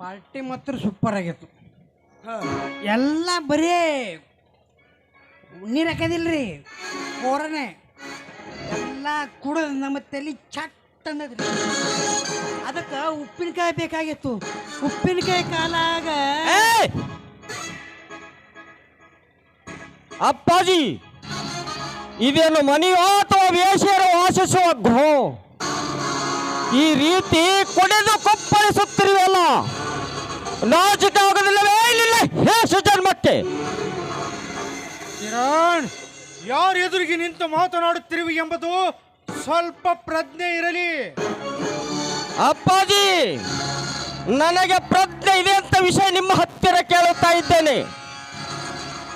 Party ಮಾತ್ರ super ಆಗಿತ್ತು. ಎಲ್ಲ ಬರೀ ನೀರು ರೀ ಕೋರನೆ ಎಲ್ಲ ಕುಡಿದು ನಮ್ಮ ತಲೆ ಚಟ್ ಅನ್ನದ್ರಿ. ಅದಕ್ಕೆ ಉಪ್ಪಿನಕಾಯಿ ಬೇಕಾಗಿತ್ತು. ಉಪ್ಪಿನಕಾಯಿ ಕಾಲಾಗ! ಅಪ್ಪಾಜಿ, ಇದೇನು ಮನೆಯೋ ಅಥವಾ ವೇಷರು ವಾಸಿಸುವ ಗೃಹ? ಈ ರೀತಿ ಕೊಡೆದು ಕೊಪ್ಪಳಿಸುತ್ತಿರುವಲ್ಲ ನಾಚಿಕೆ ಆಗೋದಿಲ್ಲವೇ ಇಲ್ಲ ಹೇಸು ಜನ್ಮಕ್ಕೆ. ಕಿರಣ್ ಯಾರ ಎದುರಿಗೆ ನಿಂತು ಮಾತನಾಡುತ್ತಿರುವಿ ಎಂಬುದು ಸ್ವಲ್ಪ ಪ್ರಜ್ಞೆ ಇರಲಿ. ಅಪ್ಪಾಜಿ ನನಗೆ ಪ್ರಜ್ಞೆ ಇದೆ ಅಂತ ವಿಷಯ ನಿಮ್ಮ ಹತ್ತಿರ ಕೇಳುತ್ತಾ ಇದ್ದೇನೆ.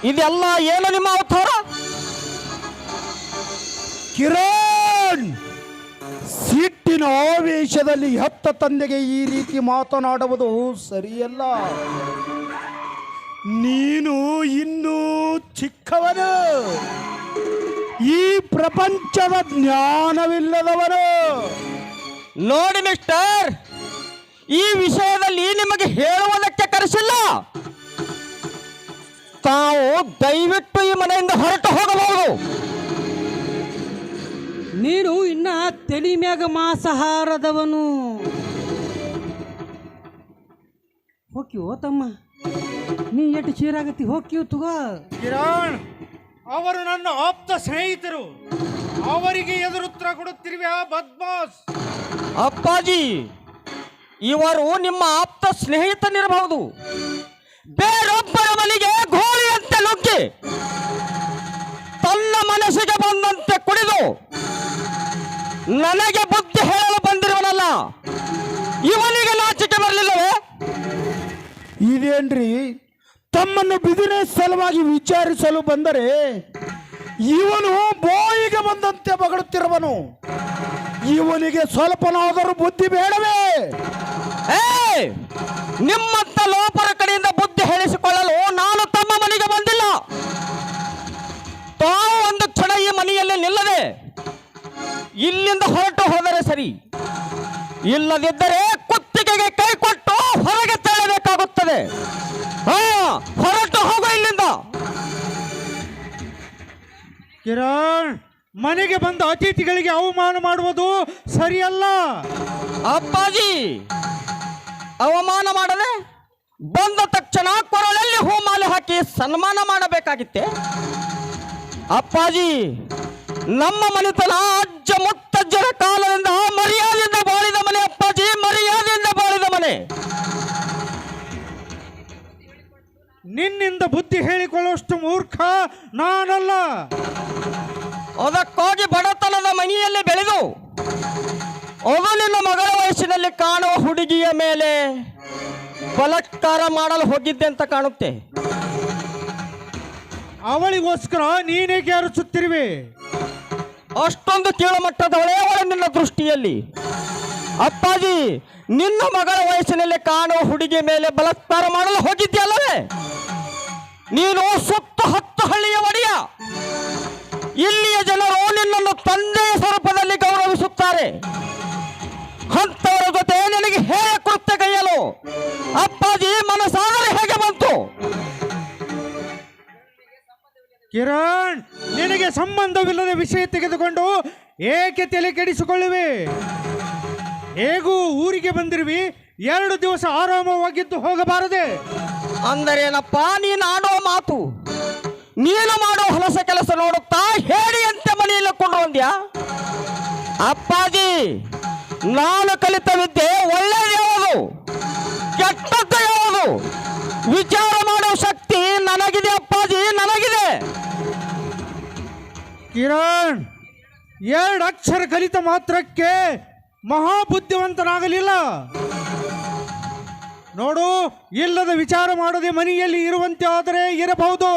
ಇದೆಲ್ಲ ಏನು ನಿಮ್ಮ ಅವತಾರ? ಕಿರಣ್ ಸಿಟ್ಟಿನ ಆವೇಶದಲ್ಲಿ ಹೆತ್ತ ತಂದೆಗೆ ಈ ರೀತಿ ಮಾತನಾಡುವುದು ಸರಿಯಲ್ಲ. ನೀನು ಇನ್ನೂ ಚಿಕ್ಕವನು. ಈ ಪ್ರಪಂಚದ ಜ್ಞಾನವಿಲ್ಲದವನು. ನೋಡಿ ಮಿಸ್ಟರ್ ಈ ವಿಷಯದಲ್ಲಿ ನಿಮಗೆ ಹೇಳುವುದಕ್ಕೆ ಕರೆಸಿಲ್ಲ. ತಾವು ದಯವಿಟ್ಟು ಈ ಮನೆಯಿಂದ ಹೊರಟು ಹೋಗಬಹುದು. ನೀನು ಇನ್ನ ತೆಲಿ ಮ್ಯಾಗ ಮಾಸಹಾರದವನು. ಹೋಗ್ಯೋ ತಮ್ಮ? ನೀ ಎಷ್ಟು ಚೀರಾಗತ್ತಿ? ಹೋಕಿ ತಗೋ. ಕಿರಣ್ ಅವರು ನನ್ನ ಆಪ್ತ ಸ್ನೇಹಿತರು. ಅವರಿಗೆ ಎದುರುತ್ತರ ಕೊಡುತ್ತಿರುವೆ ಬದ್ಮಾಸ್. ಅಪ್ಪಾಜಿ ಇವರು ನಿಮ್ಮ ಆಪ್ತ ಸ್ನೇಹಿತನಿರಬಹುದು. ಬೇರೊಬ್ಬರ ಮನೆಗೆ ಗೋಳಿಯಂತೆ ನುಗ್ಗಿ ತನ್ನ ಮನಸ್ಸಿಗೆ ಬಂದಂತೆ ನನಗೆ ಬುದ್ಧಿ ಹೇಳಲು ಬಂದಿರುವನಲ್ಲ. ಇವನಿಗೆ ನಾಚಿಕೆ ಬರಲಿಲ್ಲವೇ ಇದೇನ್ರಿ? ತಮ್ಮನ್ನು ಬಿಸಿನೆಸ್ ಸಲುವಾಗಿ ವಿಚಾರಿಸಲು ಬಂದರೆ ಇವನು ಬೋಯಿಗೆ ಬಂದಂತೆ ಬಗಡುತ್ತಿರುವನು ಇವನಿಗೆ ಸ್ವಲ್ಪನಾದರೂ ಬುದ್ಧಿ ಬೇಡವೇ? ಏ ನಿಮ್ಮಂತ ಲೋಪರ ಕಡೆಯಿಂದ ಇಲ್ಲಿಂದ ಹೊರಟು ಹೋದರೆ ಸರಿ. ಇಲ್ಲದಿದ್ದರೆ ಕುತ್ತಿಗೆಗೆ ಕೈ ಕೊಟ್ಟು ಹೊರಗೆ ತಳ್ಳಬೇಕಾಗುತ್ತದೆ ಹಾ ಹೊರಟು ಹೋಗು ಇಲ್ಲಿಂದ. ಕಿರಣ್ ಮನೆಗೆ ಬಂದ ಅತಿಥಿಗಳಿಗೆ ಅವಮಾನ ಮಾಡುವುದು ಸರಿಯಲ್ಲ. ಅಪ್ಪಾಜಿ ಅವಮಾನ ಮಾಡದೆ ಬಂದ ತಕ್ಷಣ ಕೊರಳಲ್ಲಿ ಹೂಮಾಲೆ ಹಾಕಿ ಸನ್ಮಾನ ಮಾಡಬೇಕಾಗಿತ್ತೆ. ಅಪ್ಪಾಜಿ ನಮ್ಮ ಮನೆತನ ಅಜ್ಜ ಮುತ್ತಜ್ಜರ ಕಾಲದಿಂದ ಮರ್ಯಾದೆಯಿಂದ ಬಾಳಿದ ಮನೆ ಅಪ್ಪಾಜಿ ಮರ್ಯಾದೆಯಿಂದ ಬಾಳಿದ ಮನೆ. ನಿನ್ನಿಂದ ಬುದ್ಧಿ ಹೇಳಿಕೊಳ್ಳುವಷ್ಟು ಮೂರ್ಖ ನಾನಲ್ಲ. ಅದಕ್ಕಾಗಿ ಬಡತನದ ಮನೆಯಲ್ಲಿ ಬೆಳೆದು ಅದು ನಿನ್ನ ಮಗಳ ವಯಸ್ಸಿನಲ್ಲಿ ಕಾಣುವ ಹುಡುಗಿಯ ಮೇಲೆ ಬಲತ್ಕಾರ ಮಾಡಲು ಹೋಗಿದ್ದೆ ಅಂತ ಕಾಣುತ್ತೆ. ಅವಳಿಗೋಸ್ಕರ ನೀನೇಕೆ ಅರಸುತ್ತಿರುವೆ ಅಷ್ಟೊಂದು ಕೀಳುಮಟ್ಟದವಳೇ ಅವಳು ನಿನ್ನ ದೃಷ್ಟಿಯಲ್ಲಿ. ಅಪ್ಪಾಜಿ, ನಿನ್ನ ಮಗಳ ವಯಸ್ಸಿನಲ್ಲಿ ಕಾಣುವ ಹುಡುಗಿ ಮೇಲೆ ಬಲತ್ಕಾರ ಮಾಡಲು ಹೋಗಿದ್ಯಲ್ಲವೇ? ನೀನು ಸುತ್ತು ಹತ್ತು ಹಳ್ಳಿಯ ಒಡೆಯ. ಇಲ್ಲಿಯ ಜನರು ನಿನ್ನನ್ನು ತಂದೆಯ ಸ್ವರೂಪದಲ್ಲಿ ಗೌರವಿಸುತ್ತಾರೆ. ಹಂತವರ ಜೊತೆ ನಿನಗೆ ಹೇಗೆ ಕೃತ್ಯ ಕೈಯಲು? ಅಪ್ಪಾಜಿ ಮನಸ್ಸಾದರೆ ಕಿರಣ್, ನಿನಗೆ ಸಂಬಂಧವಿಲ್ಲದ ವಿಷಯ ತೆಗೆದುಕೊಂಡು ಏಕೆ ತಲೆ ಕೆಡಿಸಿಕೊಳ್ಳುವೆ? ಹೇಗೂ ಊರಿಗೆ ಬಂದಿರುವಿ? ಎರಡು ದಿವಸ ಆರಾಮವಾಗಿದ್ದು ಹೋಗಬಾರದೆ. ಅಂದರೇನಪ್ಪ, ನೀನು ಆಡೋ ಮಾತು, ನೀನು ಮಾಡೋ ಹೊಲಸ ಕೆಲಸ ನೋಡುತ್ತಾ ಹೇಳಿ ಅಂತ ಮನೆಯಲ್ಲಿ ಕೊಂಡು ಬಂದ್ಯಾ? ಅಪ್ಪಾಜಿ, ನಾನು ಕಲಿತ ವಿದ್ಯೆ ಒಳ್ಳೆಯದು ಯಾವುದು? ಕೆಟ್ಟದ್ದು ಯಾವುದು? ವಿಚಾರ ಮಾಡೋ. ಕಿರಣ್, ಎರಡು ಅಕ್ಷರ ಕಲಿತ ಮಾತ್ರಕ್ಕೆ ಮಹಾಬುದ್ಧಿವಂತನಾಗಲಿಲ್ಲ. ನೋಡು, ಇಲ್ಲದ ವಿಚಾರ ಮಾಡದೆ ಮನೆಯಲ್ಲಿ ಇರುವಂತೆ ಆದರೆ ಇರಬಹುದು.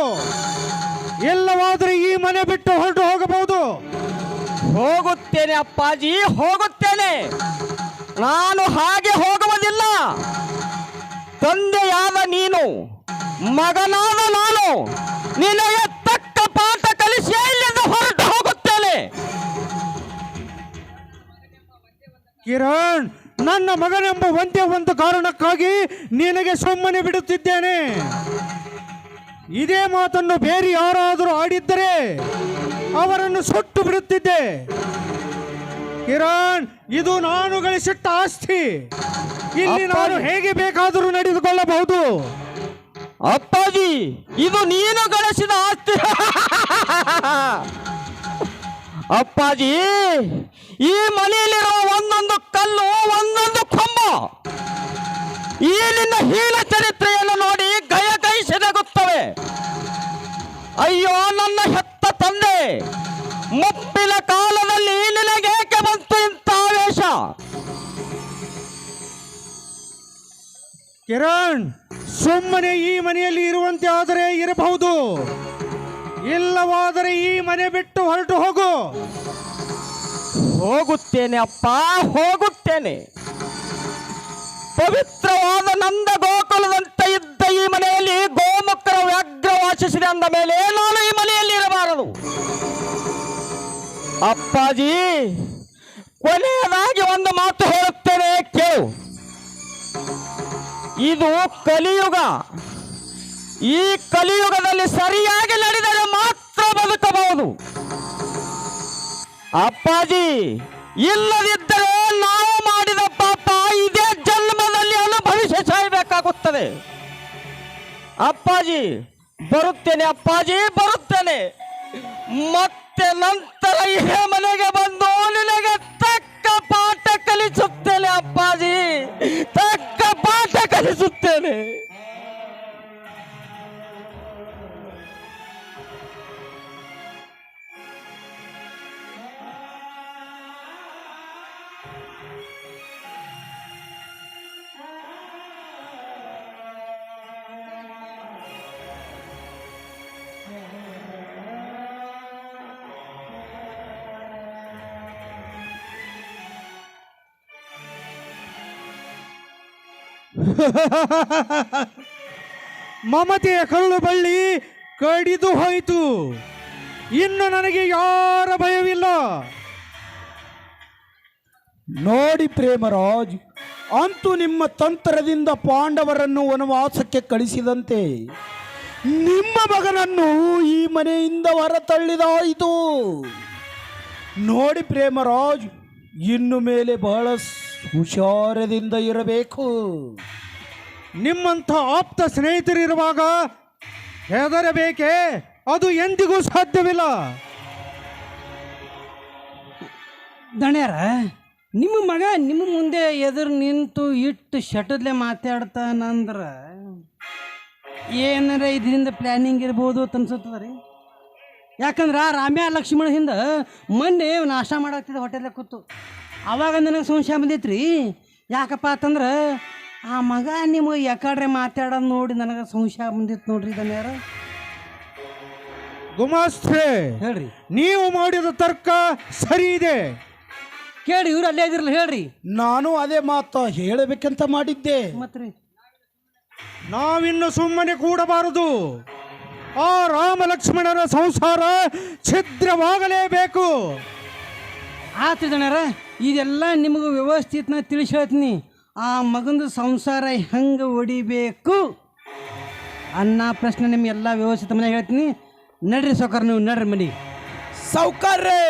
ಇಲ್ಲವಾದರೆ ಈ ಮನೆ ಬಿಟ್ಟು ಹೊರಟು ಹೋಗಬಹುದು. ಹೋಗುತ್ತೇನೆ ಅಪ್ಪಾಜಿ, ಹೋಗುತ್ತೇನೆ. ನಾನು ಹಾಗೆ ಹೋಗುವುದಿಲ್ಲ. ತಂದೆಯಾದ ನೀನು, ಮಗನಾದ ನಾನು, ನಿನಗೆ ಕಿರಣ್ ನನ್ನ ಮಗನೆಂಬ ಒಂದೇ ಒಂದು ಕಾರಣಕ್ಕಾಗಿ ನಿನಗೆ ಸುಮ್ಮನೆ ಬಿಡುತ್ತಿದ್ದೇನೆ. ಇದೇ ಮಾತನ್ನು ಬೇರೆ ಯಾರಾದರೂ ಆಡಿದ್ದರೆ ಅವರನ್ನು ಸುಟ್ಟು ಬಿಡುತ್ತಿದ್ದೆ. ಕಿರಣ್ ಇದು ನಾನು ಗಳಿಸಿಟ್ಟ ಆಸ್ತಿ. ಇಲ್ಲಿ ನಾನು ಹೇಗೆ ಬೇಕಾದರೂ ನಡೆದುಕೊಳ್ಳಬಹುದು. ಅಪ್ಪಾಜಿ ಇದು ನೀನು ಗಳಿಸಿದ ಆಸ್ತಿ. ಅಪ್ಪಾಜಿ ಈ ಮನೆಯಲ್ಲಿರುವ ಒಂದೊಂದು ಕಲ್ಲು, ಒಂದೊಂದು ಕೊಂಬ. ಈಲಿನ ಹೀನ ಚರಿತ್ರೆಯನ್ನು ನೋಡಿ ಗಯ ಕೈ ಸೆದಗುತ್ತವೆ ಅಯ್ಯೋ, ನನ್ನ ಹೆತ್ತ ತಂದೆ, ಮುಪ್ಪಿನ ಕಾಲದಲ್ಲಿ ನಿನಗೇಕೆ ಬಂತು ಇಂಥ ಆವೇಶ? ಕಿರಣ್, ಸುಮ್ಮನೆ ಈ ಮನೆಯಲ್ಲಿ ಇರುವಂತೆ ಆದರೆ ಇರಬಹುದು. ಇಲ್ಲವಾದರೆ ಈ ಮನೆ ಬಿಟ್ಟು ಹೊರಟು ಹೋಗು. ಹೋಗುತ್ತೇನೆ ಅಪ್ಪ, ಹೋಗುತ್ತೇನೆ. ಪವಿತ್ರವಾದ ನಂದ ಗೋಕುಲದಂತ ಇದ್ದ ಈ ಮನೆಯಲ್ಲಿ ಗೋಮುಖರ ವ್ಯಾಘ್ರ ವಾಸಿಸಿದೆ ಅಂದ ಮೇಲೆ ನಾನು ಈ ಮನೆಯಲ್ಲಿ ಇರಬಾರದು. ಅಪ್ಪಾಜಿ, ಕೊನೆಯದಾಗಿ ಒಂದು ಮಾತು ಹೇಳುತ್ತೇನೆ, ಕೇಳು. ಇದು ಕಲಿಯುಗ. ಈ ಕಲಿಯುಗದಲ್ಲಿ ಸರಿಯಾಗಿ ನಡೆದರೆ ಮಾತ್ರ ಬದುಕಬಹುದು. ಅಪ್ಪಾಜಿ, ಇಲ್ಲದಿದ್ದರೆ ನಾವು ಮಾಡಿದ ಪಾಪ ಇದೇ ಜನ್ಮದಲ್ಲಿ ಅನುಭವಿಸಿ ಸಾಯಬೇಕಾಗುತ್ತದೆ. ಅಪ್ಪಾಜಿ, ಬರುತ್ತೇನೆ ಅಪ್ಪಾಜಿ, ಬರುತ್ತೇನೆ. ಮತ್ತೆ ನಂತರ ಇದೇ ಮನೆಗೆ ಬಂದು ನಿನಗೆ ತಕ್ಕ ಪಾಠ ಕಲಿಸುತ್ತೇನೆ ಅಪ್ಪಾಜಿ. ತಕ್ಕ ಪಾಠ ಕಲಿಸುತ್ತೇನೆ. ಮಮತೆಯ ಕರುಳು ಬಳ್ಳಿ ಕಡಿದು ಹೋಯಿತು. ಇನ್ನು ನನಗೆ ಯಾರ ಭಯವಿಲ್ಲ. ನೋಡಿ ಪ್ರೇಮರಾಜ್, ಅಂತೂ ನಿಮ್ಮ ತಂತ್ರದಿಂದ ಪಾಂಡವರನ್ನು ವನವಾಸಕ್ಕೆ ಕಳಿಸಿದಂತೆ ನಿಮ್ಮ ಮಗನನ್ನು ಈ ಮನೆಯಿಂದ ಹೊರತಳ್ಳಿದಾಯಿತು. ನೋಡಿ ಪ್ರೇಮರಾಜ್, ಇನ್ನು ಮೇಲೆ ಬಹಳ ಹುಷಾರದಿಂದ ಇರಬೇಕು. ನಿಮ್ಮಂಥ ಆಪ್ತ ಸ್ನೇಹಿತರಿರುವಾಗ ಹೆದರಬೇಕೇ? ಅದು ಎಂದಿಗೂ ಸಾಧ್ಯವಿಲ್ಲ. ದಣ್ಯಾರ ನಿಮ್ಮ ಮಗ ನಿಮ್ಮ ಮುಂದೆ ಎದುರು ನಿಂತು ಇಟ್ಟು ಶಟದ್ಲೆ ಮಾತಾಡ್ತಾನಂದ್ರ ಏನಾರ ಇದರಿಂದ ಪ್ಲ್ಯಾನಿಂಗ್ ಇರ್ಬೋದು ಅಂತ ಅನ್ಸುತ್ತದ ರೀ? ಯಾಕಂದ್ರೆ ಆ ರಾಮ್ಯ ಲಕ್ಷ್ಮಣ ಹಿಂದೆ ಮೊನ್ನೆ ನಾಶ ಮಾಡಾಕ್ತಿದ್ದ ಹೋಟೆಲ್ದಾಗ ಕೂತು. ಅವಾಗ ನನಗೆ ಸಂಶಯ ಬಂದೈತ್ರಿ. ಯಾಕಪ್ಪ ಅಂತಂದ್ರೆ ಆ ಮಗ ನಿಮ್ಮ ಯಾಕಡ್ರೆ ಮಾತಾಡೋದು ನೋಡಿ ನನಗೆ ಸಂಶಯ ಬಂದಿತ್ತು ನೋಡ್ರಿ ದಣ್ಯಾರ ಗುಮಾಸ್ತ್ರೆ ಹೇಳ್ರಿ. ನೀವು ಮಾಡಿದ ತರ್ಕ ಸರಿ ಇದೆ. ಕೇಳಿ ಇವ್ರು ಅಲ್ಲೇ ಇದಿರಲ್ಲ ಹೇಳ್ರಿ. ನಾನು ಅದೇ ಮಾತು ಹೇಳಬೇಕಂತ ಮಾಡಿದ್ದೆ. ಮತ್ತೆ ರೀ ನಾವಿನ್ನು ಸುಮ್ಮನೆ ಕೂಡಬಾರದು. ಆ ರಾಮ ಲಕ್ಷ್ಮಣರ ಸಂಸಾರ ಛಿದ್ರವಾಗಲೇಬೇಕು. ಆತು ಜನರ ಇದೆಲ್ಲ ನಿಮಗೆ ವ್ಯವಸ್ಥಿತನ ತಿಳಿಸಿ ಹೇಳ್ತೀನಿ ಆ ಮಗಂದು ಸಂಸಾರ ಹೆಂಗೆ ಹೊಡಿಬೇಕು ಅನ್ನ ಪ್ರಶ್ನೆ ನಿಮ್ಗೆ ಎಲ್ಲ ವ್ಯವಸ್ಥಿತ ಮನೆ ಹೇಳ್ತೀನಿ. ನಡ್ರಿ ಸೌಕರ್ ನೀವು ನಡ್ರಿ ಮನೆ ಸಾವುಕಾರ್ರೆ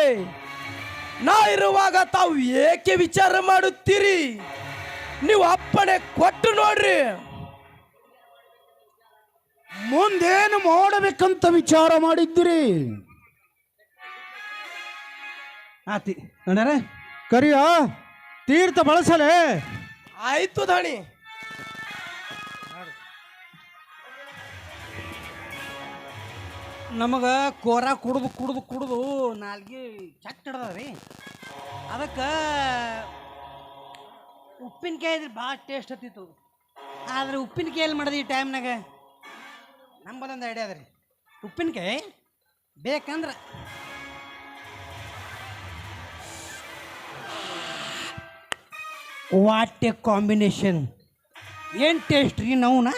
ನಾ ಇರುವಾಗ ತಾವು ಏಕೆ ವಿಚಾರ ಮಾಡುತ್ತೀರಿ? ನೀವು ಅಪ್ಪಣೆ ಕೊಟ್ಟು ನೋಡ್ರಿ. ಮುಂದೇನು ಮಾಡಬೇಕಂತ ವಿಚಾರ ಮಾಡಿದ್ದೀರಿ? ಆತಿ ಕರಿಯ ತೀರ್ಥ ಬಳಸಲೇ? ಆಯ್ತು ಧಣಿ ನಮಗೆ ಕೋರ ಕುಡ್ದು ಕುಡ್ದು ಕುಡ್ದು ನಾಲ್ಗೆ ಚಟ್ ಹಿಡ್ದದ ರೀ ಅದಕ್ಕೆ ಉಪ್ಪಿನಕಾಯಿ ಇದ್ರೆ ಭಾಳ ಟೇಸ್ಟ್ ಹತ್ತಿತ್ತು. ಆದ್ರೆ ಉಪ್ಪಿನಕಾಯಿ ಎಲ್ಲಿ ಮಾಡಿದೆ ಈ ಟೈಮ್ನಾಗ ನಂಬದೊಂದು ಐಡಿಯಾ ಅದ ರೀ. ಉಪ್ಪಿನಕಾಯಿ ಬೇಕಂದ್ರೆ ವಾಟ್ ಎ ಕಾಂಬಿನೇಷನ್ ಏನು ಟೇಸ್ಟ್ ರೀ ನೋವುನಾ?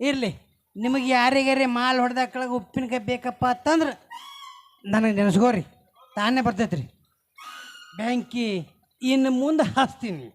ಇರಲಿ. ನಿಮಗೆ ಯಾರಿಗಾರಿ ಮಾಲ್ ಹೊಡೆದ ಕೆಳಗೆ ಉಪ್ಪಿನಕಾಯಿ ಬೇಕಪ್ಪ ಅಂತಂದ್ರೆ ನನಗೆ ನೆನೆಸ್ಕೋರಿ. ತಾನೇ ಬರ್ತೈತೆ ಬ್ಯಾಂಕಿ ಇನ್ನು ಮುಂದೆ ಹಾಸ್ತೀನಿ